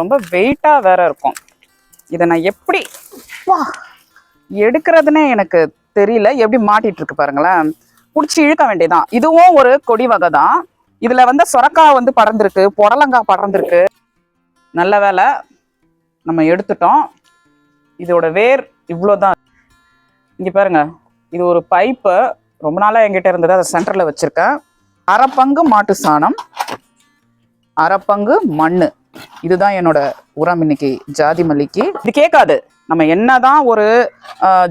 ரொம்ப வெயிட்டாக வேற இருக்கும். இதை நான் எப்படி வா எடுக்கிறதுனே எனக்கு தெரியல. எப்படி மாட்டிட்டு இருக்கு பாருங்களேன். பிடிச்சி இழுக்க வேண்டியதான் இதுவும் ஒரு கொடி வகை தான். இதுல வந்து சொரக்காய் வந்து படர்ந்திருக்கு புடலங்காய் படர்ந்திருக்கு நல்ல வேலை நம்ம எடுத்துட்டோம். இதோட வேர் இவ்வளோதான் இங்க பாருங்க. இது ஒரு பைப்பு. ரொம்ப நாளா என்கிட்ட இருந்தது. அதை சென்டர்ல வச்சிருக்கேன். அரை பங்கு மாட்டு சாணம். அரை பங்கு மண்ணு. இதுதான் என்னோட உரம் இன்னைக்கு ஜாதி மல்லிக்கு. இது கேட்காது. நம்ம என்னதான் ஒரு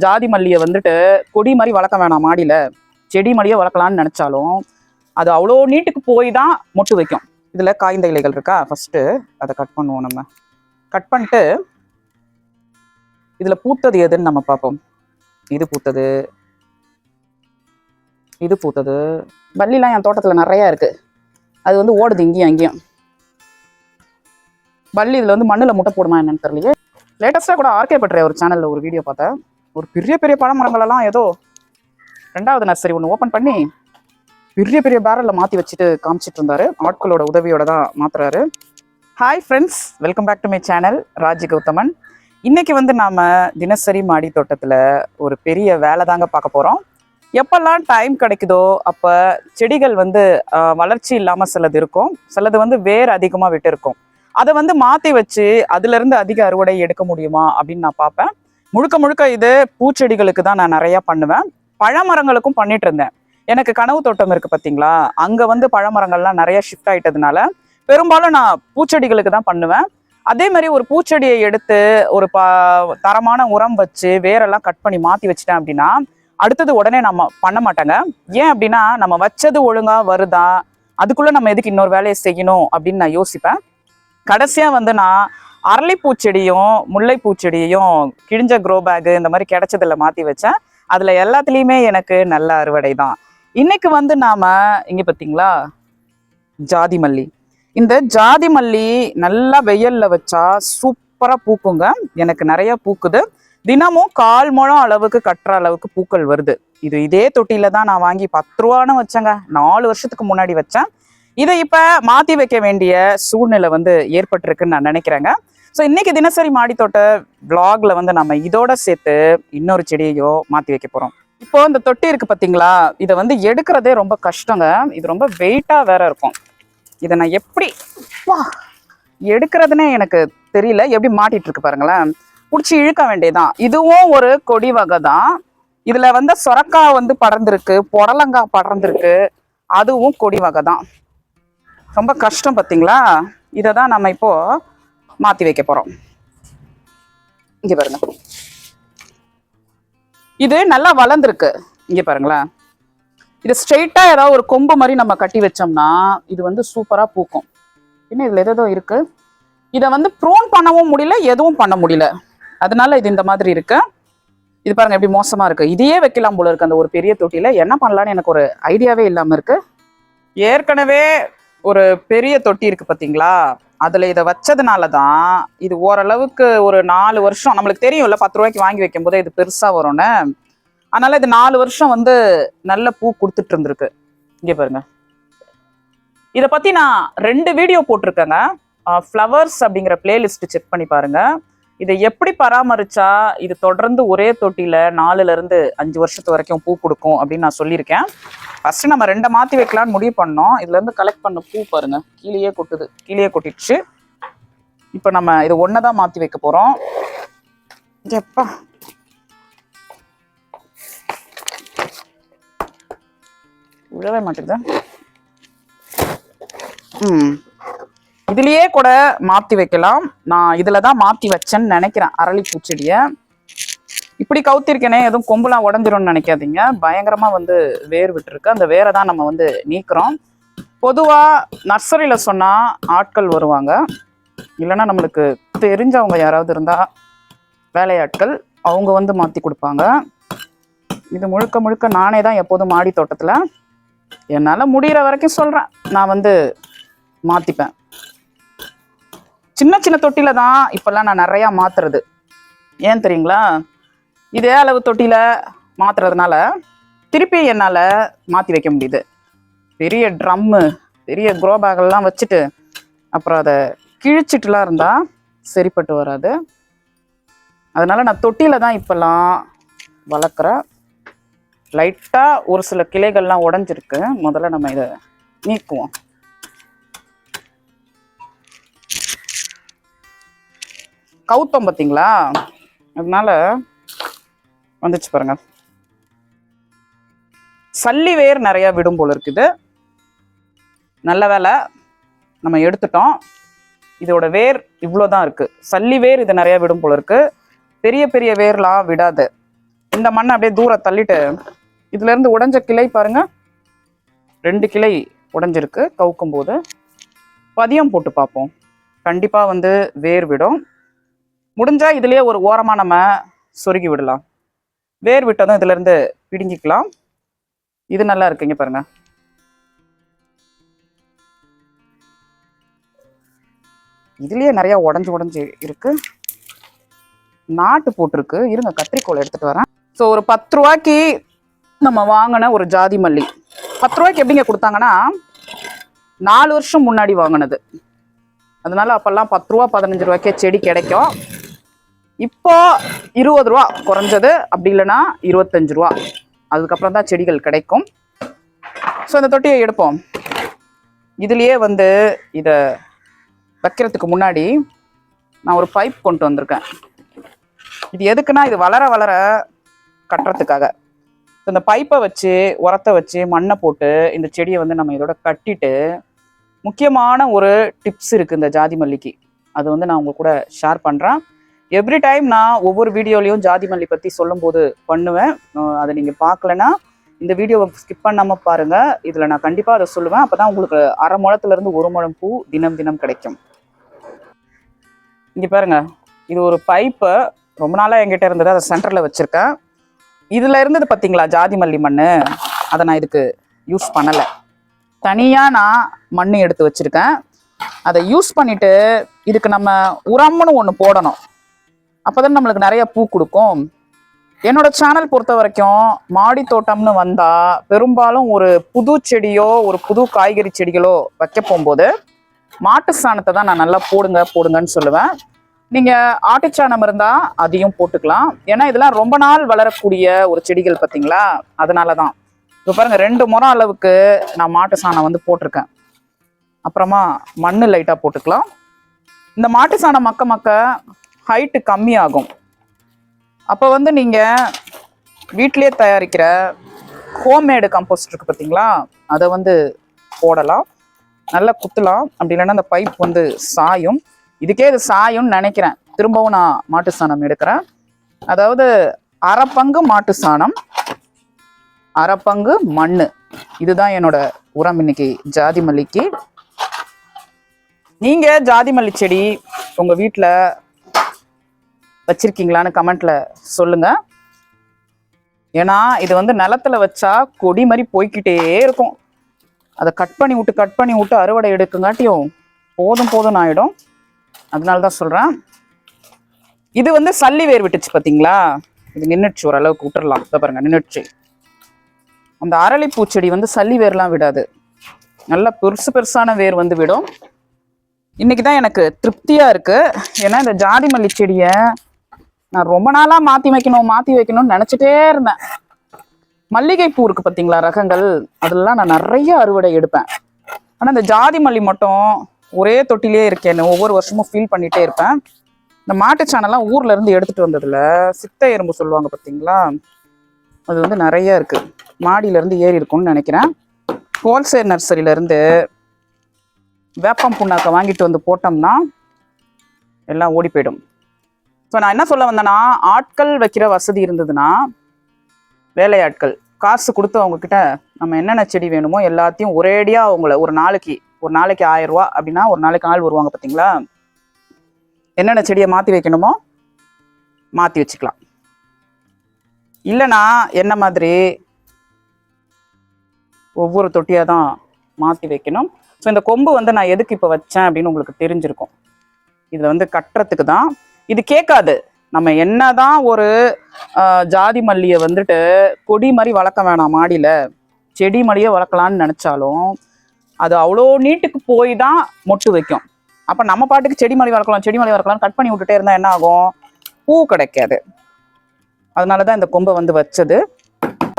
ஜாதி மல்லியை வந்துட்டு கொடி மாதிரி வளர்க்க வேணாம் மாடியில. செடி மல்லியை வளர்க்கலாம்னு நினச்சாலும் அது அவ்வளோ நீட்டுக்கு போய் தான் மொட்டு வைக்கும். இதுல காய்ந்த இலைகள் இருக்கா? ஃபஸ்ட்டு அதை கட் பண்ணுவோம் நம்ம. கட் பண்ணிட்டு இதில் பூத்தது எதுன்னு நம்ம பார்ப்போம். இது பூத்தது. இது பூத்தது. வள்ளிலாம் என் தோட்டத்துல நிறையா இருக்கு. அது வந்து ஓடுது இங்கேயும் அங்கேயும். பள்ளி இதில் வந்து மண்ணில் முட்டை போடுமா என்னன்னு தெரியலையே. லேட்டஸ்ட்டாக கூட ஆர்கே பட்டுற ஒரு சேனலில் ஒரு வீடியோ பார்த்தேன். ஒரு பெரிய பெரிய பழமரங்களெல்லாம் ஏதோ ரெண்டாவது நர்சரி ஒன்று ஓப்பன் பண்ணி பெரிய பெரிய பேரலில் மாற்றி வச்சுட்டு காமிச்சிட்டு இருந்தாரு. ஆட்களோட உதவியோட தான் மாத்துறாரு. Hi friends welcome back to my channel Raji Gauthaman. இன்றைக்கி வந்து நாம் தினசரி மாடி தோட்டத்தில் ஒரு பெரிய வேலை தாங்க பார்க்க போகிறோம் எப்பெல்லாம் டைம் கிடைக்குதோ அப்போ செடிகள் வந்து வளர்ச்சி இல்லாமல் சிலது இருக்கும். சிலது வந்து வேர் அதிகமாக விட்டு இருக்கும் அதை வந்து மாற்றி வச்சு அதுலேருந்து அதிக அறுவடை எடுக்க முடியுமா அப்படின்னு நான் பார்ப்பேன். முழுக்க முழுக்க இது பூச்செடிகளுக்கு தான் நான் நிறையா பண்ணுவேன். பழமரங்களுக்கும் பண்ணிட்டு இருந்தேன். எனக்கு கனவு தோட்டம் இருக்குது பார்த்தீங்களா அங்கே வந்து பழமரங்கள்லாம் நிறைய ஷிஃப்ட் ஆகிட்டதுனால பெரும்பாலும் நான் பூச்செடிகளுக்கு தான் பண்ணுவேன். அதே மாதிரி ஒரு பூச்செடியை எடுத்து ஒரு ப தரமான உரம் வச்சு வேரெல்லாம் கட் பண்ணி மாற்றி வச்சிட்டேன் அப்படின்னா அடுத்தது உடனே நம்ம பண்ண மாட்டாங்க. ஏன் அப்படின்னா நம்ம வச்சது ஒழுங்காக வருதா? அதுக்குள்ளே நம்ம எதுக்கு இன்னொரு வேலையை செய்யணும் அப்படின்னு நான் யோசிப்பேன். கடைசியாக வந்து நான் அரளிப்பூ செடியும் முல்லைப்பூ செடியையும் கிழிஞ்ச க்ரோ பேக்கு இந்த மாதிரி கிடைச்சதில் மாற்றி வச்சேன். அதில் எல்லாத்துலேயுமே எனக்கு நல்ல அறுவடை தான். இன்னைக்கு வந்து நாம் இங்கே பார்த்தீங்களா ஜாதி மல்லி. இந்த ஜாதி மல்லி நல்லா வெயிலில் வச்சா சூப்பராக பூக்குங்க. எனக்கு நிறைய பூக்குது. தினமும் கால் முழம் அளவுக்கு கட்டுற அளவுக்கு பூக்கள் வருது. இது இதே தொட்டியில தான் நான் வாங்கி பத்து ரூபான்னு வச்சேங்க. நாலு வருஷத்துக்கு முன்னாடி வச்சேன். இதை இப்ப மாத்தி வைக்க வேண்டிய சூழ்நிலை வந்து ஏற்பட்டிருக்குன்னு நான் நினைக்கிறேங்க. ஸோ இன்னைக்கு தினசரி மாடித்தோட்ட vlogல வந்து நம்ம இதோட சேர்த்து இன்னொரு செடியையோ மாத்தி வைக்க போறோம். இப்போ இந்த தொட்டி இருக்கு பாத்தீங்களா? இதை வந்து எடுக்கிறதே ரொம்ப கஷ்டங்க. இது ரொம்ப வெயிட்டா வேற இருக்கும். இதை நான் எப்படி வா எடுக்கிறதுனே எனக்கு தெரியல. எப்படி மாட்டிட்டு இருக்கு பாருங்களேன். பிடிச்சி இழுக்க வேண்டியதான் இதுவும் ஒரு கொடி வகை தான். இதுல வந்து சொரக்காய் வந்து படர்ந்திருக்கு புடலங்காய் படர்ந்திருக்கு. அதுவும் கொடி வகை தான். ரொம்ப கஷ்டம் பார்த்தீங்களா இதை தான் நம்ம இப்போ மாத்தி வைக்க போறோம். இங்க பாருங்க. இது நல்லா வளர்ந்துருக்கு. இங்க பாருங்களேன். இது ஸ்ட்ரெயிட்டா ஏதாவது ஒரு கொம்பு மாதிரி நம்ம கட்டி வச்சோம்னா இது வந்து சூப்பரா பூக்கும். இன்னும் இதுல எதோ இருக்கு? இதை வந்து ப்ரோன் பண்ணவும் முடியல எதுவும் பண்ண முடியல. அதனால இது இந்த மாதிரி இருக்கு. இது பாருங்க எப்படி மோசமா இருக்கு. இதையே வைக்கலாம் போல இருக்கு. அந்த ஒரு பெரிய தொட்டியில என்ன பண்ணலாம்னு எனக்கு ஒரு ஐடியாவே இல்லாம இருக்கு. ஏற்கனவே ஒரு பெரிய தொட்டி இருக்கு பார்த்தீங்களா அதுல இதை வச்சதுனால தான் இது ஓரளவுக்கு ஒரு நாலு வருஷம் நம்மளுக்கு தெரியும்ல பத்து ரூபாய்க்கு வாங்கி வைக்கும் போதே இது பெருசா வரும்னு. அதனால இது நாலு வருஷம் வந்து நல்ல பூ கொடுத்துட்டு இருந்திருக்கு. இங்க பாருங்க. இதை பத்தி நான் ரெண்டு வீடியோ போட்டிருக்கேங்க. ஃப்ளவர்ஸ் அப்படிங்கிற பிளேலிஸ்ட் செக் பண்ணி பாருங்க. இதை எப்படி பராமரிச்சா இது தொடர்ந்து ஒரே தொட்டியில நாலுல இருந்து அஞ்சு வருஷத்து வரைக்கும் பூ கொடுக்கும் அப்படின்னு நான் சொல்லியிருக்கேன். ஃபர்ஸ்ட் நம்ம ரெண்டை மாத்தி வைக்கலாம்னு முடிவு பண்ணோம். இதுல இருந்து கலெக்ட் பண்ண பூ பாருங்க. கீழேயே கொட்டுது. கீழேயே கொட்டிடுச்சு. இப்போ நம்ம இது ஒன்றை தான் மாத்தி வைக்க போறோம். எப்பா. விழவே மாட்டேங்குதா? ம். இதுலயே கூட மாத்தி வைக்கலாம். நான் இதுல தான் மாத்தி வச்சேன்னு நினைக்கிறேன் அரளி பூச்செடியை. இப்படி கவுத்திருக்கேனே எதுவும் கொம்புலாம் உடஞ்சிரும்னு நினைக்காதீங்க. பயங்கரமா வந்து வேர் விட்டுருக்கு. அந்த வேரை தான் நம்ம வந்து நீக்கிறோம். பொதுவா நர்சரியில சொன்னா ஆட்கள் வருவாங்க. இல்லைன்னா நம்மளுக்கு தெரிஞ்சவங்க யாராவது இருந்தா வேலையாட்கள் அவங்க வந்து மாத்தி கொடுப்பாங்க. இது முழுக்க முழுக்க நானே தான் எப்போதும் மாடி தோட்டத்தில். என்னால் முடிகிற வரைக்கும் சொல்கிறேன் நான் வந்து மாற்றிப்பேன் சின்ன சின்ன தொட்டியில தான் இப்பெல்லாம் நான் நிறையா மாத்துறது. ஏன் தெரியுங்களா? இதே அளவு தொட்டியில் மாத்துறதுனால திருப்பி என்னால் மாற்றி வைக்க முடியுது. பெரிய ட்ரம்மு பெரிய க்ரோ பேக்கெல்லாம் வச்சுட்டு அப்புறம் அதை கிழிச்சிட்டுலாம் இருந்தால் சரிப்பட்டு வராது. அதனால் நான் தொட்டியில் தான் இப்போல்லாம் வளர்க்குறேன். லைட்டாக ஒரு சில கிளைகள்லாம் உடஞ்சிருக்கு. முதல்ல நம்ம இதை நீக்குவோம். கவுத்தம் பார்த்தீங்களா அதனால வந்துச்சு பாருங்க. சல்லி வேர் நிறைய விடும் போல இருக்குது. நல்ல வேலை நம்ம எடுத்துட்டோம். இதோட வேர் இவ்வளோ தான் இருக்கு. சல்லி வேர் இது நிறைய விடும் போல இருக்கு. பெரிய பெரிய வேர்லாம் விடாது. இந்த மண்ணை அப்படியே தூரம் தள்ளிட்டு இதுல இருந்து உடைஞ்ச கிளை பாருங்க. ரெண்டு கிளை உடஞ்சிருக்கு கவுக்கும் போது பதியம் போட்டு பார்ப்போம். கண்டிப்பாக வந்து வேர் விடும். முடிஞ்சா இதுலேயே ஒரு ஓரமாக நம்ம சொருகி விடலாம். வேர் விட்டதும் இதுல இருந்து பிடுங்கிக்கலாம். இது நல்லா இருக்குங்க பாருங்க. இதுலேயே நிறையா உடஞ்சி உடஞ்சி இருக்கு. நாட்டு போட்டிருக்கு. இருங்க கத்திரிக்கோள் எடுத்துட்டு வரேன். ஸோ ஒரு பத்து ரூபாய்க்கு நம்ம வாங்கின ஒரு ஜாதி மல்லி. பத்து ரூபாய்க்கு எப்படிங்க கொடுத்தாங்கன்னா நாலு வருஷம் முன்னாடி வாங்கினது. அதனால அப்போல்லாம் பத்து ரூபா பதினஞ்சு ரூபாய்க்கே செடி கிடைக்கும். இப்போ இருபது ரூபா குறைஞ்சது. அப்படி இல்லைன்னா இருபத்தஞ்சு ரூபா. அதுக்கப்புறம் தான் செடிகள் கிடைக்கும். ஸோ இந்த தொட்டியை எடுப்போம். இதுலேயே வந்து இதை வைக்கிறதுக்கு முன்னாடி நான் ஒரு பைப் கொண்டு வந்திருக்கேன். இது எதுக்குன்னா இது வளர வளர கட்டுறதுக்காக. இந்த பைப்பை வச்சு உரத்தை வச்சு மண்ணை போட்டு இந்த செடியை வந்து நம்ம இதோட கட்டிட்டு முக்கியமான ஒரு டிப்ஸ் இருக்குது இந்த ஜாதி மல்லிக்கு. அது வந்து நான் உங்க கூட ஷேர் பண்ணுறேன் எவ்ரி டைம் நான் ஒவ்வொரு வீடியோலையும் ஜாதி மல்லி பற்றி சொல்லும்போது பண்ணுவேன். அதை நீங்கள் பார்க்கலனா இந்த வீடியோவை ஸ்கிப் பண்ணாமல் பாருங்கள் இதில் நான் கண்டிப்பாக அதை சொல்லுவேன். அப்போ தான் உங்களுக்கு அரை முழத்துலேருந்து ஒரு முழம் பூ தினம் தினம் கிடைக்கும். இங்கே பாருங்க. இது ஒரு பைப்பு ரொம்ப நாளாக என்கிட்ட இருந்தது அதை சென்டரில் வச்சுருக்கேன். இதில் இருந்தது பார்த்தீங்களா ஜாதி மல்லி மண் அதை நான் இதுக்கு யூஸ் பண்ணலை. தனியாக நான் மண் எடுத்து வச்சுருக்கேன். அதை யூஸ் பண்ணிவிட்டு இதுக்கு நம்ம உரம்னு ஒன்று போடணும். அப்போதான் நம்மளுக்கு நிறைய பூ கொடுக்கும். என்னோட சேனல் பொறுத்த வரைக்கும் மாடி தோட்டம்னு வந்தா பெரும்பாலும் ஒரு புது செடியோ ஒரு புது காய்கறி செடிகளோ வைக்க போகும்போது மாட்டு சாணத்தை தான் நான் நல்லா போடுங்க போடுங்கன்னு சொல்லுவேன். நீங்க ஆட்டுச்சாணம் இருந்தா அதையும் போட்டுக்கலாம். ஏன்னா இதெல்லாம் ரொம்ப நாள் வளரக்கூடிய ஒரு செடிகள் பார்த்தீங்களா? அதனாலதான். இப்போ பாருங்க ரெண்டு முறை அளவுக்கு நான் மாட்டு சாணம் வந்து போட்டிருக்கேன். அப்புறமா மண்ணு லைட்டாக போட்டுக்கலாம். இந்த மாட்டு சாணம் மக்க மக்க ஹைட்டு கம்மியாகும். அப்போ வந்து நீங்கள் வீட்டிலே தயாரிக்கிற ஹோம்மேடு கம்போஸ்ட் இருக்குது பார்த்தீங்களா அதை வந்து போடலாம். நல்லா குத்தலாம். அப்படி இல்லைன்னா அந்த பைப் வந்து சாயும். இதுக்கே இது சாயும்னு நினைக்கிறேன். திரும்பவும் நான் மாட்டு சாணம் எடுக்கிறேன். அதாவது அரை பங்கு மாட்டு சாணம் அரை பங்கு மண் இதுதான் என்னோட உரம் இன்னைக்கு. ஜாதி மல்லிக்கு. நீங்கள் ஜாதி மல்லி செடி உங்கள் வீட்டில் வச்சிருக்கீங்களான்னு கமெண்ட்ல சொல்லுங்க. ஏன்னா இது வந்து நிலத்துல வச்சா கொடி மாதிரி போய்க்கிட்டே இருக்கும். அதை கட் பண்ணி விட்டு கட் பண்ணி விட்டு அறுவடை எடுக்குங்காட்டியும் போதும் போதும் ஆயிடும். அதனால தான் சொல்றேன். இது வந்து சல்லி வேர் விட்டுச்சு பாத்தீங்களா? இது நின்றுச்சு ஓரளவுக்கு விட்டுறலாம். இதை பாருங்க நின்றுச்சு அந்த அரளி பூச்செடி வந்து சல்லி வேர்லாம் விடாது. நல்லா பெருசு பெருசான வேர் வந்து விடும். இன்னைக்கு தான் எனக்கு திருப்தியாக இருக்குது ஏன்னா இந்த ஜாதி மல்லி செடியை நான் ரொம்ப நாளா மாத்தி வைக்கணும் மாத்தி வைக்கணும்னு நினைச்சிட்டே இருந்தேன். மல்லிகை பூ இருக்கு பாத்தீங்களா ரகங்கள்? அதெல்லாம் நான் நிறைய அறுவடை எடுப்பேன். ஆனா இந்த ஜாதி மல்லி மட்டும் ஒரே தொட்டிலே இருக்கேன்னு ஒவ்வொரு வருஷமும் ஃபீல் பண்ணிட்டே இருப்பேன். இந்த மாட்டுச்சாணெல்லாம் ஊர்ல இருந்து எடுத்துட்டு வந்ததுல சித்த எறும்பு சொல்லுவாங்க பாத்தீங்களா? அது வந்து நிறைய இருக்கு. மாடியில இருந்து ஏறி இருக்கும்னு நினைக்கிறேன். ஹோல்சேல் நர்சரியில இருந்து வேப்பம் புண்ணாக்க வாங்கிட்டு வந்து போட்டோம்னா எல்லாம் ஓடி போயிடும். இப்போ நான் என்ன சொல்ல வந்தேன்னா ஆட்கள் வைக்கிற வசதி இருந்ததுன்னா வேலையாட்கள் காசு கொடுத்து அவங்க கிட்ட நம்ம என்னென்ன செடி வேணுமோ எல்லாத்தையும் ஒரேடியா அவங்கள ஒரு நாளைக்கு ஒரு நாளைக்கு ஆயிரம் ரூபா அப்படின்னா ஒரு நாளைக்கு ஆள் வருவாங்க பார்த்தீங்களா என்னென்ன செடியை மாற்றி வைக்கணுமோ மாற்றி வச்சுக்கலாம். இல்லைன்னா என்ன மாதிரி ஒவ்வொரு தொட்டியாக தான் மாற்றி வைக்கணும். ஸோ இந்த கொம்பு வந்து நான் எதுக்கு இப்போ வச்சேன் அப்படின்னு உங்களுக்கு தெரிஞ்சிருக்கும். இதில் வந்து கட்டுறதுக்கு தான் இது கேட்காது. நம்ம என்னதான் ஒரு ஜாதி மல்லியை வந்துட்டு கொடி மாதிரி வளர்க்க வேணாம் மாடியில். செடி மல்லியை வளர்க்கலான்னு நினச்சாலும் அது அவ்வளோ நீட்டுக்கு போய் தான் மொட்டு வைக்கும். அப்போ நம்ம பாட்டுக்கு செடி மல்லி வளர்க்கலாம் செடி மல்லி வளர்க்கலாம் கட் பண்ணி விட்டுட்டே இருந்தால் என்ன ஆகும்? பூ கிடைக்காது. அதனால தான் இந்த கொம்பை வந்து வச்சது.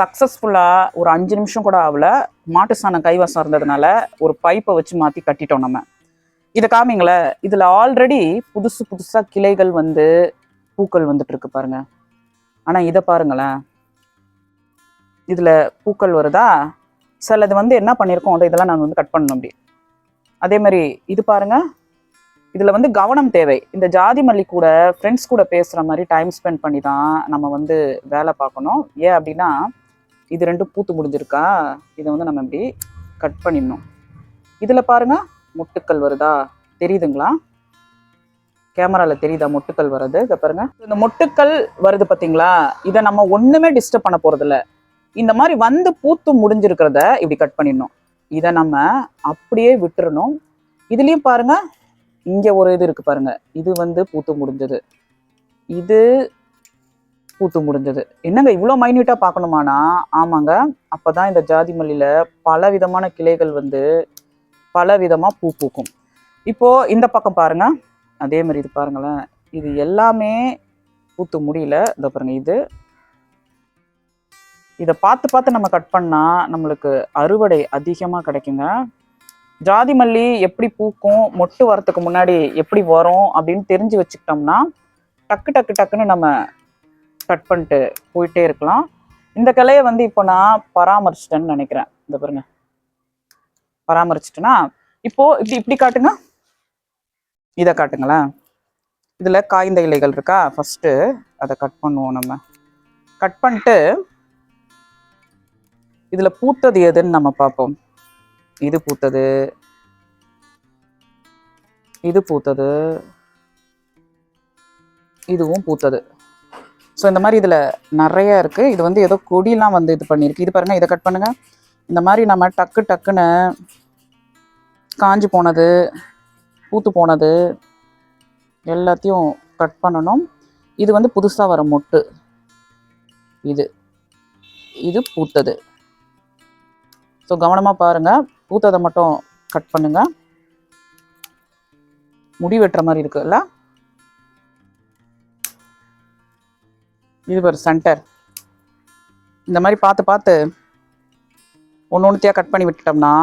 சக்ஸஸ்ஃபுல்லாக ஒரு அஞ்சு நிமிஷம் கூட ஆகல. மாட்டு சாணம் கைவசம் இருந்ததுனால ஒரு பைப்பை வச்சு மாற்றி கட்டிட்டோம் நம்ம. இதை காமிங்களேன் இதில் ஆல்ரெடி புதுசு புதுசாக கிளைகள் வந்து பூக்கள் வந்துட்டு இருக்கு பாருங்க. ஆனால் இதை பாருங்களேன். இதில் பூக்கள் வருதா? சிலது வந்து என்ன பண்ணியிருக்கோம் அதை இதெல்லாம் நான் வந்து கட் பண்ணணும் அப்படி. அதே மாதிரி இது பாருங்க. இதில் வந்து கவனம் தேவை. இந்த ஜாதி மல்லி கூட ஃப்ரெண்ட்ஸ் கூட பேசுகிற மாதிரி டைம் ஸ்பெண்ட் பண்ணி தான் நம்ம வந்து வேலை பார்க்கணும். ஏன் அப்படின்னா இது ரெண்டும் பூத்து முடிஞ்சிருக்கா? இதை வந்து நம்ம இப்படி கட் பண்ணிடணும். இதில் பாருங்கள் முட்டுக்கள் வருதா? தெரியுதுங்களா? கேமரால தெரியுதா முட்டுக்கள் வருது இதை பாருங்க. இந்த முட்டுக்கள் வருது பார்த்தீங்களா இதை நம்ம ஒண்ணுமே டிஸ்டர்ப் பண்ண போறது இல்லை இந்த மாதிரி வந்து பூத்து முடிஞ்சிருக்கிறத இப்படி கட் பண்ணிடணும். இதை நம்ம அப்படியே விட்டுறணும். இதுலயும் பாருங்க. இங்க ஒரு இது இருக்கு பாருங்க. இது வந்து பூத்து முடிஞ்சது. இது பூத்து முடிஞ்சது. என்னங்க இவ்வளோ மைன்யூட்டாக பார்க்கணுமானா ஆமாங்க. அப்போ தான் இந்த ஜாதி மல்லியில் பல விதமான கிளைகள் வந்து பல விதமாக பூ பூக்கும். இப்போது இந்த பக்கம் பாருங்க. அதே மாதிரி இது பாருங்களேன். இது எல்லாமே பூத்து முடியல. இந்த பாருங்க இது. இதை பார்த்து பார்த்து நம்ம கட் பண்ணால் நம்மளுக்கு அறுவடை அதிகமாக கிடைக்குங்க. ஜாதி மல்லி எப்படி பூக்கும் மொட்டு வரத்துக்கு முன்னாடி எப்படி வரும் அப்படின்னு தெரிஞ்சு வச்சுக்கிட்டோம்னா டக்கு டக்கு டக்குன்னு நம்ம கட் பண்ணிட்டு போயிட்டே இருக்கலாம். இந்த கிளையை வந்து இப்போ நான் பராமரிச்சிட்டேன்னு நினைக்கிறேன். இந்த பாருங்கள் பராமரிச்சிட்டேன்னா இப்போ இப்படி இப்படி காட்டுங்க. இதை காட்டுங்களேன். இதில் காய்ந்த இலைகள் இருக்கா? ஃபஸ்ட்டு அதை கட் பண்ணுவோம் நம்ம. கட் பண்ணிட்டு இதில் பூத்தது எதுன்னு நம்ம பார்ப்போம். இது பூத்தது. இது பூத்தது. இதுவும் பூத்தது. ஸோ இந்த மாதிரி இதில் நிறைய இருக்குது இது வந்து ஏதோ கொடிலாம் வந்து இது பண்ணியிருக்கு. இது பாருங்கள் இதை கட் பண்ணுங்கள் இந்த மாதிரி நம்ம டக்கு டக்குன்னு காஞ்சு போனது பூத்து போனது எல்லாத்தையும் கட் பண்ணணும். இது வந்து புதுசாக வர மொட்டு. இது. இது பூத்தது. ஸோ கவனமாக பாருங்கள் பூத்ததை மட்டும் கட் பண்ணுங்கள் முடி வெட்டுற மாதிரி இருக்குல்ல? இது ஒரு சென்டர் இந்த மாதிரி பார்த்து பார்த்து ஒன்று ஒன்றுத்தையாக கட் பண்ணி விட்டுட்டோம்னா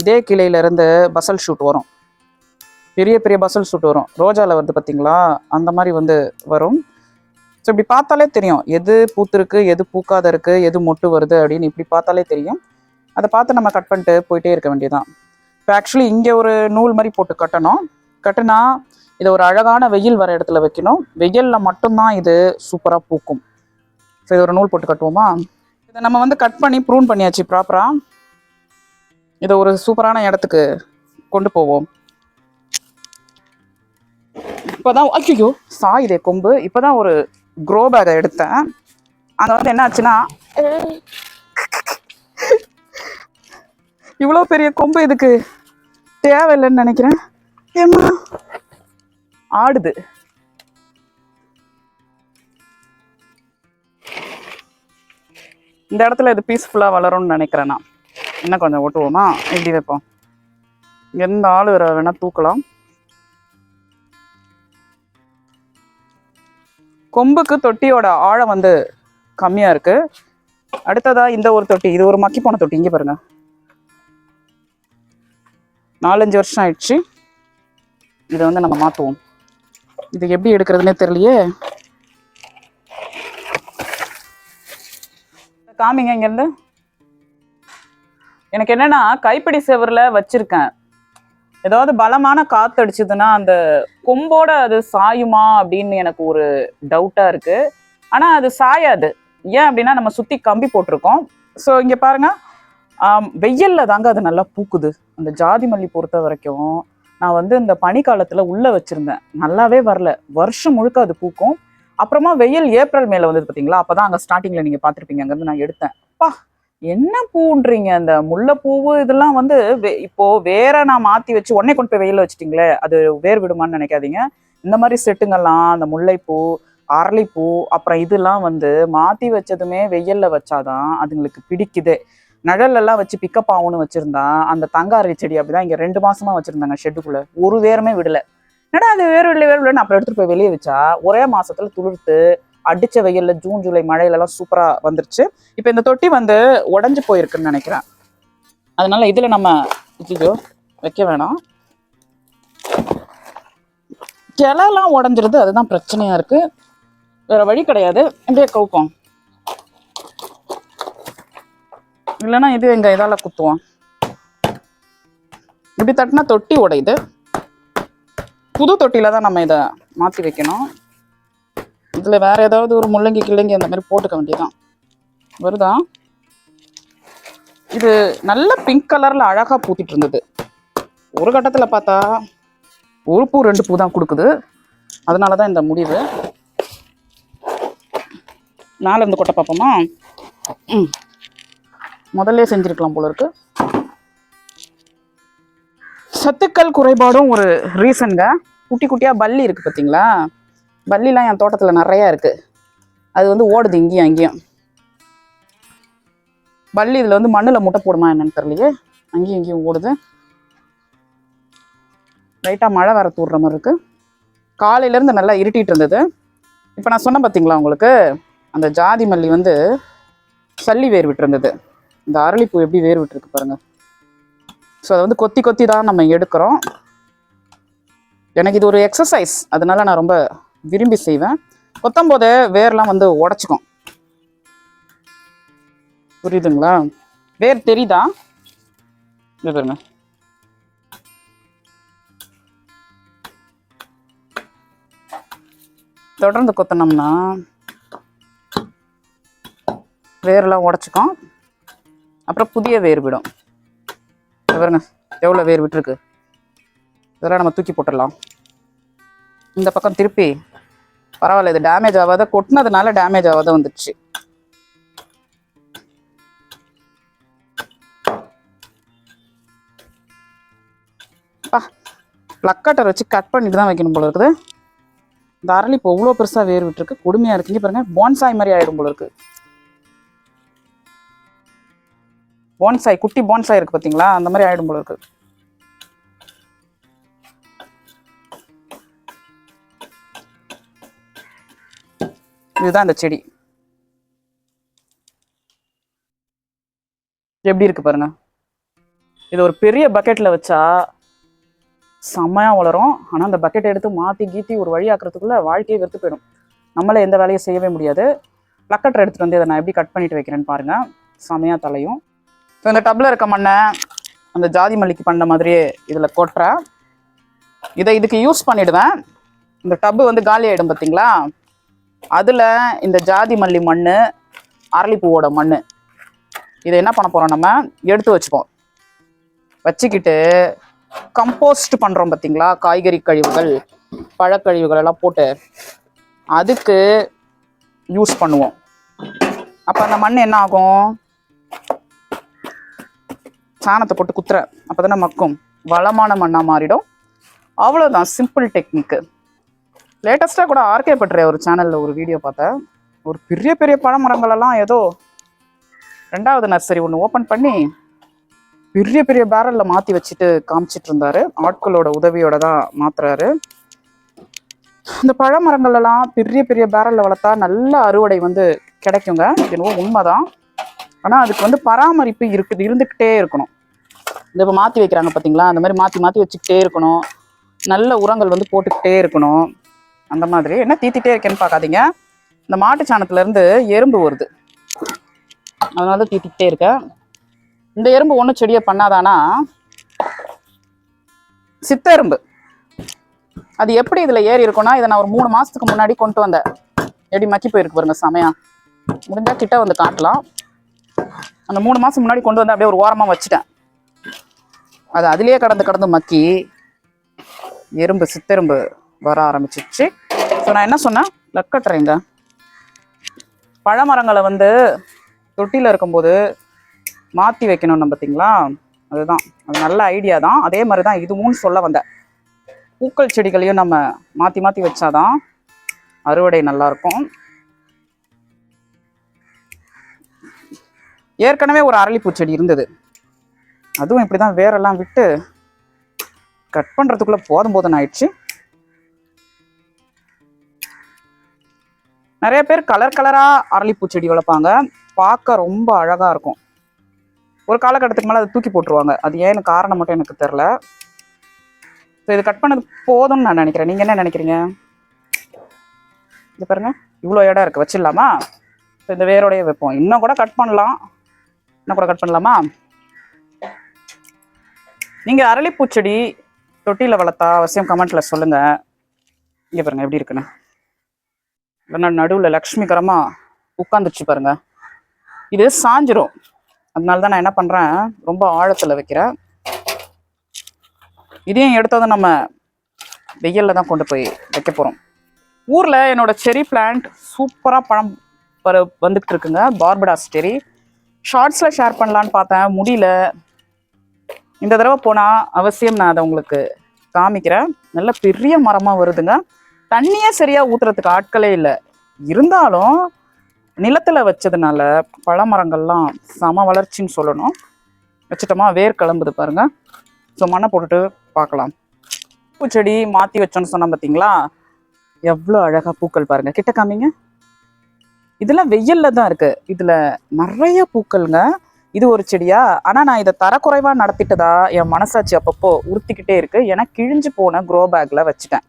இதே கிளையிலேருந்து பசல் ஷூட் வரும். பெரிய பெரிய பசல் ஷூட் வரும். ரோஜாவில் வருது பார்த்தீங்களா அந்த மாதிரி வந்து வரும். ஸோ இப்படி பார்த்தாலே தெரியும். எது பூத்துருக்கு எது பூக்காத இருக்குது எது மொட்டு வருது அப்படின்னு இப்படி பார்த்தாலே தெரியும். அதை பார்த்து நம்ம கட் பண்ணிட்டு போயிட்டே இருக்க வேண்டியதான் இப்போ ஆக்சுவலி இங்கே ஒரு நூல் மாதிரி போட்டு கட்டணும். கட்டினா இதை ஒரு அழகான வெயில் வர இடத்துல வைக்கணும். வெயிலில் மட்டும்தான் இது சூப்பராக பூக்கும். ஸோ இது ஒரு நூல் போட்டு கட்டுவோமா? இதை நம்ம வந்து கட் பண்ணி ப்ரூன் பண்ணியாச்சு ப்ராப்பராக இதை ஒரு சூப்பரான இடத்துக்கு கொண்டு போவோம். இப்போதான் ஐயோ சாயுதே கொம்பு. இப்போதான் ஒரு க்ரோ பேக்கை எடுத்தேன். அங்கே வந்து என்ன ஆச்சுன்னா இவ்வளோ பெரிய கொம்பு இதுக்கு தேவையில்லைன்னு நினைக்கிறேன். ஏம்மா? ஆடுது. இந்த இடத்துல இது பீஸ்ஃபுல்லாக வளரும்னு நினைக்கிறேன் நான். இன்னும் கொஞ்சம் ஓட்டுவோமா இப்படி வைப்போம். எந்த ஆள் வர வேணால் தூக்கலாம். கொம்புக்கு தொட்டியோட ஆழம் வந்து கம்மியாக இருக்குது அடுத்ததாக இந்த ஒரு தொட்டி இது ஒரு மக்கி போன தொட்டி இங்கே பாருங்கள் நாலஞ்சு வருஷம் ஆயிடுச்சு. இதை வந்து நம்ம மாற்றுவோம் இது எப்படி எடுக்கிறதுனே தெரியலையே. காமிங்க இங்கேருந்து எனக்கு என்னன்னா கைப்பிடி செவரில் வச்சிருக்கேன். ஏதாவது பலமான காத்து அடிச்சதுன்னா அந்த கொம்போட அது சாயுமா அப்படின்னு எனக்கு ஒரு டவுட்டா இருக்கு. ஆனா அது சாயாது. ஏன் அப்படின்னா நம்ம சுத்தி கம்பி போட்டிருக்கோம். ஸோ இங்க பாருங்க. வெயிலில் வெயில்ல தாங்க அது நல்லா பூக்குது. அந்த ஜாதி மல்லி பொறுத்த வரைக்கும் நான் வந்து இந்த பனிக்காலத்துல உள்ள வச்சிருந்தேன். நல்லாவே வரல. வருஷம் முழுக்க அது பூக்கும். அப்புறமா வெயில் ஏப்ரல் மேல வந்தது அப்போ அப்பதான் அங்க ஸ்டார்டிங்ல நீங்க பாத்திருப்பீங்க அங்கிருந்து நான் எடுத்தேன். பா என்ன பூன்றீங்க? அந்த முல்லைப்பூவு இதெல்லாம் வந்து இப்போ வேற நான் மாத்தி வச்சு உடனே கொண்டு போய் வெயில வச்சிட்டீங்களே அது வேர் விடுமான்னு நினைக்காதீங்க. இந்த மாதிரி செட்டுங்கெல்லாம் அந்த முல்லைப்பூ அரளிப்பூ அப்புறம் இதெல்லாம் வந்து மாத்தி வச்சதுமே வெயில்ல வச்சாதான் அதுங்களுக்கு பிடிக்குது. நிழல்ல வச்சு பிக்கப் ஆகும்னு வச்சிருந்தா அந்த தங்காரி செடி அப்படிதான் இங்க ரெண்டு மாசமா வச்சிருந்தாங்க ஷெட்டுக்குள்ள ஒரு வேருமே விடல. என்னடா அது வேறு இல்லை வேறு இல்லைன்னு அப்புறம் எடுத்துட்டு போய் வெளியே வச்சா ஒரே மாசத்துல துளிர்த்து அடிச்ச வெயில்ல ஜூன் ஜூலை மழையிலலாம் சூப்பரா வந்துருச்சு. இப்போ இந்த தொட்டி வந்து உடஞ்சி போயிருக்குன்னு நினைக்கிறேன். அதனால இதுல நம்ம ஐயோ வைக்க வேணாம். கிளைலாம் உடஞ்சிருது அதுதான் பிரச்சனையா இருக்கு. வேற வழி கிடையாது. இப்படியே கவுப்போம். இல்லைன்னா இது எங்க இதால குத்துவோம். இப்படி தட்டினா தொட்டி உடையுது. புது தொட்டியில தான் நம்ம இதை மாற்றி வைக்கணும். இதில் வேற ஏதாவது ஒரு முள்ளங்கி கிள்ளங்கி அந்த மாதிரி போட்டுக்க வேண்டியதுதான். வருதா? இது நல்ல பிங்க் கலரில் அழகாக பூத்திட்டு இருந்தது. ஒரு கட்டத்தில் பார்த்தா ஒரு பூ ரெண்டு பூ தான் கொடுக்குது. அதனால தான் இந்த முடிவு. மேலே இருந்து கொட்டை பார்ப்போமா? ம். முதல்ல செஞ்சுருக்கலாம் போல இருக்கு. சத்துக்கள் குறைபாடும் ஒரு ரீசனுங்க குட்டி குட்டியாக பல்லி இருக்குது பார்த்தீங்களா? பல்லிலாம் என் தோட்டத்தில் நிறையா இருக்குது அது வந்து ஓடுது இங்கேயும் அங்கேயும். வள்ளி இதில் வந்து மண்ணில் முட்டை போடுமா என்னன்னு தெரியலையே. அங்கேயும் இங்கேயும் ஓடுது. லைட்டாக மழை வர தூடுற மாதிரி இருக்குது காலையிலேருந்து நல்லா இருட்டிகிட்டு இருந்தது. இப்போ நான் சொன்னேன் பார்த்தீங்களா உங்களுக்கு? அந்த ஜாதி மல்லி வந்து சல்லி வேர் விட்டுருந்தது. இந்த அரளிப்பூ எப்படி வேர் விட்டுருக்கு பாருங்கள் ஸோ அதை வந்து கொத்தி கொத்தி தான் நம்ம எடுக்கிறோம். எனக்கு இது ஒரு எக்ஸசைஸ் அதனால நான் ரொம்ப விரும்பி செய்வேன். கொத்தம்போது வேர்லாம் வந்து உடச்சிக்கும். புரியுதுங்களா? வேர் தெரியுதா? இது பாருங்க. தொடர்ந்து கொத்தனோம்னா வேர்லாம் உடச்சிக்கும். அப்புறம் புதிய வேர் விடும். பாருங்க. எவ்வளோ வேர் விட்டுருக்கு? இதெல்லாம் நம்ம தூக்கி போட்டுடலாம். இந்த பக்கம் திருப்பி பரவாயில்ல இது டேமேஜ் ஆகாத கொட்டினதுனால டேமேஜ் ஆகாத வந்துடுச்சு. பா ப்ளக்கட்டர் வச்சு கட் பண்ணிட்டு தான் வைக்கணும் போல இருக்குது. இந்த அரளி இப்போ எவ்வளோ பெருசாக வேர் விட்டுருக்கு கொடுமையாக இருக்குங்க பாருங்க போன்சாய் மாதிரி ஆயிடும் போல இருக்கு. போன்சாய் குட்டி போன்சாய் இருக்கு பார்த்தீங்களா அந்த மாதிரி ஆயிடும் போல இருக்கு. இதுதான் இந்த செடி. எப்படி இருக்கு பாருங்க. இது ஒரு பெரிய பக்கெட்ல வச்சா செம்மையா வளரும். ஆனா அந்த பக்கெட் எடுத்து மாத்தி கீத்தி ஒரு வழி ஆக்குறதுக்குள்ள வாழ்க்கையை வெறுத்து போயிடும். நம்மளே எந்த வேலையும் செய்யவே முடியாது. பிளக்கட்டர் எடுத்துட்டு வந்து இதை நான் எப்படி கட் பண்ணிட்டு வைக்கிறேன்னு பாருங்க. செமையாக தலையும். ஸோ இந்த டப்ல இருக்க மண்ணை அந்த ஜாதி மல்லிக்கு பண்ண மாதிரியே இதுல கொட்டுறேன். இதை இதுக்கு யூஸ் பண்ணிடுவேன். இந்த டப்பு வந்து காலி ஆயிடும் பார்த்தீங்களா அதில் இந்த ஜாதி மல்லி மண் அரளிப்பூவோட மண் இதை என்ன பண்ண போகிறோம் நம்ம? எடுத்து வச்சுப்போம். வச்சுக்கிட்டு கம்போஸ்ட் பண்ணுறோம் பார்த்தீங்களா காய்கறி கழிவுகள் பழக்கழிவுகள் எல்லாம் போட்டு அதுக்கு யூஸ் பண்ணுவோம். அப்போ அந்த மண் என்ன ஆகும்? சாணத்தை போட்டு குத்துற. அப்பதானே மக்கும் வளமான மண்ணாக மாறிடும். அவ்வளோதான் சிம்பிள் டெக்னிக்கு லேட்டஸ்ட்டாக கூட ஆர்கே பண்ற ஒரு சேனலில் ஒரு வீடியோ பார்த்தேன். ஒரு பெரிய பெரிய பழமரங்களெல்லாம் ஏதோ ரெண்டாவது நர்சரி ஒன்று ஓப்பன் பண்ணி பெரிய பெரிய பேரலில் மாற்றி வச்சுட்டு காமிச்சிட்டு இருந்தாரு. ஆட்களோட உதவியோட தான் மாத்துறாரு. இந்த பழமரங்களெல்லாம் பெரிய பெரிய பேரலில் வளர்த்தா நல்ல அறுவடை வந்து கிடைக்குங்க. இது என்னவோ உண்மைதான். ஆனால் அதுக்கு வந்து பராமரிப்பு இருக்குது இருந்துக்கிட்டே இருக்கணும். இந்த இப்போ மாற்றி வைக்கிறாங்க பார்த்தீங்களா அந்த மாதிரி மாற்றி மாற்றி வச்சுக்கிட்டே இருக்கணும். நல்ல உரங்கள் வந்து போட்டுக்கிட்டே இருக்கணும். அந்த மாதிரி. என்ன தீத்திட்டே இருக்கேன்னு பார்க்காதீங்க. இந்த மாட்டு சாணத்துலேருந்து எறும்பு வருது அதனால தான் தீத்திக்கிட்டே இருக்கேன் இந்த எறும்பு ஒன்றும் செடியை பண்ணாதானா? சித்த எறும்பு. அது எப்படி இதில் ஏறி இருக்கும்னா இதை நான் ஒரு மூணு மாதத்துக்கு முன்னாடி கொண்டு வந்தேன். எப்படி மக்கி போயிருக்கு பாருங்க சமயம் முடிஞ்சால் கிட்ட வந்து காட்டலாம். அந்த மூணு மாதம் முன்னாடி கொண்டு வந்து அப்படியே ஒரு ஓரமாக வச்சுட்டேன். அது அதுலேயே கடந்து கடந்து மக்கி எறும்பு சித்தெரும்பு வர ஆரம்பிச்சிச்சு. இப்போ நான் என்ன சொன்னேன்? லக்கட்டுறேங்க. பழமரங்களை வந்து தொட்டியில் இருக்கும்போது மாற்றி வைக்கணும்னு பார்த்தீங்களா? அதுதான். அது நல்ல ஐடியா தான். அதே மாதிரி தான் இதுவும் சொல்ல வந்தேன். பூக்கள் செடிகளையும் நம்ம மாற்றி மாற்றி வச்சாதான் அறுவடை நல்லா இருக்கும். ஏற்கனவே ஒரு அரளிப்பூ செடி இருந்தது. அதுவும் இப்படி தான் வேரெல்லாம் விட்டு கட் பண்ணுறதுக்குள்ளே போதும் போதும் ஆயிடுச்சு. நிறைய பேர் கலர் கலராக அரளிப்பூ செடி வளர்ப்பாங்க. பார்க்க ரொம்ப அழகாக இருக்கும். ஒரு காலகட்டத்துக்கு மேலே அதை தூக்கி போட்டுருவாங்க. அது ஏன்னு காரணம் மட்டும் எனக்கு தெரில ஸோ இது கட் பண்ணது போதும்னு நான் நினைக்கிறேன். நீங்கள் என்ன நினைக்கிறீங்க? இது பாருங்க. இவ்வளோ இடம் இருக்குது வச்சிடலாமா? ஸோ இந்த வேரோடையே வைப்போம். இன்னும் கூட கட் பண்ணலாம். இன்னும் கூட கட் பண்ணலாமா? நீங்கள் அரளிப்பூச்செடி தொட்டியில் வளர்த்தா அவசியம் கமெண்ட்டில் சொல்லுங்கள் இங்கே பாருங்கள் எப்படி இருக்குன்னு. இல்லைன்னா நடுவில் லக்ஷ்மிகரமாக உட்காந்துருச்சு பாருங்க. இது சாஞ்சிரும். அதனால தான் நான் என்ன பண்ணுறேன் ரொம்ப ஆழத்தில் வைக்கிறேன். இதையும் எடுத்ததும் நம்ம வெயிலில் தான் கொண்டு போய் வைக்க போகிறோம் ஊரில் என்னோட செரி பிளான்ட் சூப்பராக பழம் வர வந்துக்கிட்டு இருக்குங்க. பார்படாஸ் செரி. ஷார்ட்ஸில் ஷேர் பண்ணலான்னு பார்த்தேன். முடியல. இந்த தடவை போனால் அவசியம் நான் அதை உங்களுக்கு காமிக்கிறேன். நல்ல பெரிய மரமாக வருதுங்க. தண்ணியே சரியாக ஊற்றுறதுக்கு ஆட்களே இல்லை. இருந்தாலும் நிலத்தில் வச்சதுனால பழமரங்கள்லாம் சம வளர்ச்சின்னு சொல்லணும். வச்சுட்டோமா வேர் கிளம்புது பாருங்க. ஸோ மண்ணை போட்டுட்டு பார்க்கலாம். பூச்செடி மாற்றி வச்சோன்னு சொன்னோம் பார்த்தீங்களா எவ்வளோ அழகாக பூக்கள் பாருங்க. கிட்ட காமிங்க. இதெல்லாம் வெயில்ல தான் இருக்கு. இதுல நிறைய பூக்கள்ங்க. இது ஒரு செடியா? ஆனா நான் இதை தரக்குறைவா நடத்திட்டதா? என் மனசாட்சி அப்பப்போ உறுத்திக்கிட்டே இருக்கு. ஏன்னா கிழிஞ்சு போன க்ரோ பேக்ல வச்சுட்டேன்.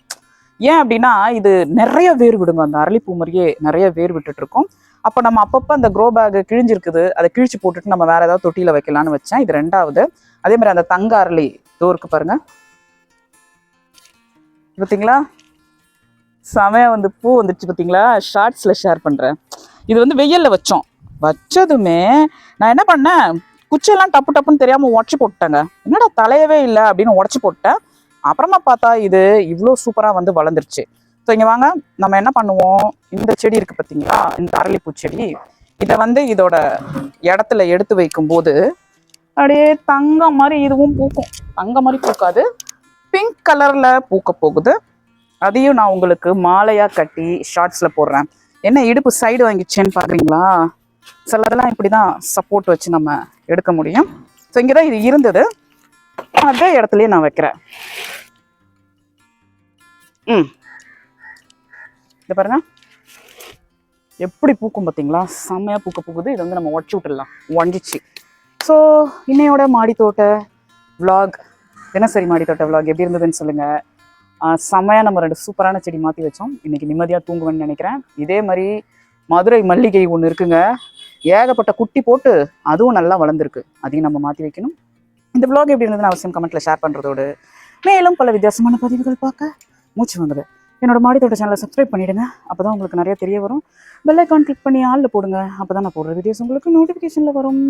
ஏன் அப்படின்னா இது நிறைய வேர் விடுங்க. அந்த அரளிப்பூ மாதிரியே நிறைய வேர் விட்டுட்டு இருக்கும் அப்போ நம்ம அப்பப்போ அந்த க்ரோ பேக் கிழிஞ்சிருக்குது அதை கிழிச்சு போட்டுட்டு நம்ம வேற ஏதாவது தொட்டியில் வைக்கலாம்னு வச்சேன். இது ரெண்டாவது. அதே மாதிரி அந்த தங்க அரளி இதோ இருக்கு பாருங்க. பார்த்தீங்களா செமையா வந்து பூ வந்துடுச்சு பார்த்தீங்களா ஷார்ட்ஸில் ஷேர் பண்ணுறேன் இது வந்து வெயிலில் வச்சோம். வச்சதுமே நான் என்ன பண்ணேன்? குச்செல்லாம் டப்பு டப்புன்னு தெரியாமல் உடச்சி போட்டுட்டேங்க. என்னடா தலையவே இல்லை அப்படின்னு உடச்சி போட்டேன். அப்புறமா பார்த்தா இது இவ்வளோ சூப்பராக வந்து வளர்ந்துருச்சு. ஸோ இங்கே வாங்க. நம்ம என்ன பண்ணுவோம்? இந்த செடி இருக்குது பார்த்தீங்களா? இந்த அரளிப்பூ செடி. இதை வந்து இதோட இடத்துல எடுத்து வைக்கும்போது அப்படியே தங்கம் மாதிரி இதுவும் பூக்கும். தங்கம் மாதிரி பூக்காது. பிங்க் கலரில் பூக்க போகுது. அதையும் நான் உங்களுக்கு மாலையாக கட்டி ஷார்ட்ஸில் போடுறேன். என்ன இடுப்பு சைடு வாங்கிச்சேன்னு பார்க்குறீங்களா சிலதெல்லாம் இப்படி தான் சப்போர்ட் வச்சு நம்ம எடுக்க முடியும். ஸோ இங்கே தான் இது இருந்தது. அதே இடத்துலையே நான் வைக்கிறேன். ம். இது பாருங்க. எப்படி பூக்கும் பார்த்தீங்களா செம்மையாக பூக்க பூக்குது. இது வந்து நம்ம உடச்சி விட்டுடலாம். உடஞ்சிச்சு. ஸோ இன்னையோட மாடித்தோட்ட விலாக் தினசரி மாடித்தோட்ட விலாக் எப்படி இருந்ததுன்னு சொல்லுங்கள் செம்மையாக நம்ம ரெண்டு சூப்பரான செடி மாற்றி வச்சோம். இன்றைக்கி நிம்மதியாக தூங்குவேன்னு நினைக்கிறேன். இதே மாதிரி மதுரை மல்லிகை ஒன்று இருக்குங்க. ஏகப்பட்ட குட்டி போட்டு அதுவும் நல்லா வளர்ந்துருக்கு. அதையும் நம்ம மாற்றி வைக்கணும். இந்த விலாக் எப்படி இருந்ததுன்னு அவசியம் கமெண்ட்டில் ஷேர் பண்ணுறதோடு மேலும் பல வித்தியாசமான பதிவுகள் பார்க்க மூச்சு வந்தது என்னோட மாடித்தோட்ட சேனலை சப்ஸ்கிரைப் பண்ணிடுங்க. அப்போ தான் உங்களுக்கு நிறைய தெரிய வரும். பெல் ஐக்கான் கிளிக் பண்ணி ஆளில் போடுங்க. அப்போ தான் நான் போடுற வீடியோஸ் உங்களுக்கு நோட்டிஃபிகேஷனில் வரும்.